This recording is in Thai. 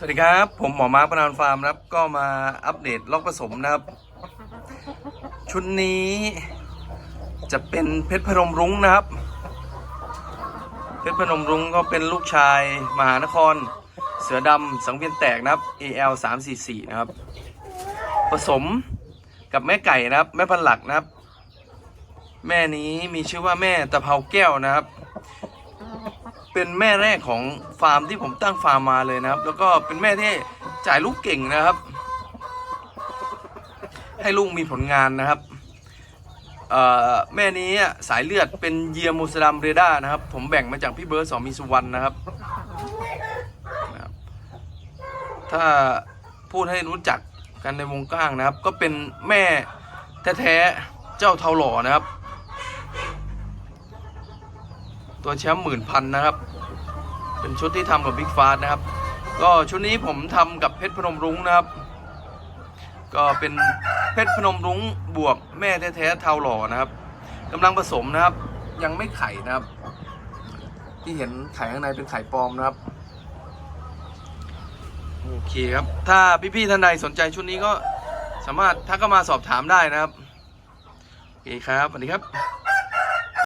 สวัสดีครับ ผมหมอมาร์คปนานฟาร์มนะครับก็มาอัปเดตล็อกผสมนะครับ ชุดนี้จะเป็นเพชรพนมรุ้งนะครับ เพชรพนมรุ้งก็เป็นลูกชายมหานคร เสือดำสังเวียนแตกนะครับ AL 3 4 4นะครับ ผสมกับแม่ไก่นะครับ แม่พันหลักนะครับ แม่นี้มีชื่อว่าแม่ตะเภาแก้วนะครับ เป็นแม่แรกของฟาร์มที่ผมตั้งฟาร์มมาเลยนะครับ แล้วก็เป็นแม่ที่จ่ายลูกเก่งนะครับ ให้ลูกมีผลงานนะครับแม่นี้สายเลือดเป็นเยียมูสลัมเรดานะครับ ผมแบ่งมาจากพี่เบิร์ดสองมีสุวรรณนะครับนะครับ ถ้าพูดให้รู้จักกันในวงกว้างนะครับ ก็เป็นแม่แท้ๆเจ้าเทาหล่อนะครับ ตัวแชมป์หมื่นพันนะครับ เป็นชุดที่ทำกับบิ๊กฟาสนะครับ ก็ชุดนี้ผมทำกับเพชรพนมรุ้งนะครับ ก็เป็นเพชรพนมรุ้งบวกแม่แท้ๆเทาหล่อนะครับกำลังผสมนะครับ ยังไม่ไข่นะครับ ที่เห็นไข่ข้างในเป็นไข่ปลอมนะครับโอเคครับ ถ้าพี่ๆท่านใดสนใจชุดนี้ก็สามารถทักเข้ามาสอบถามได้นะครับ โอเคครับสวัสดีครับ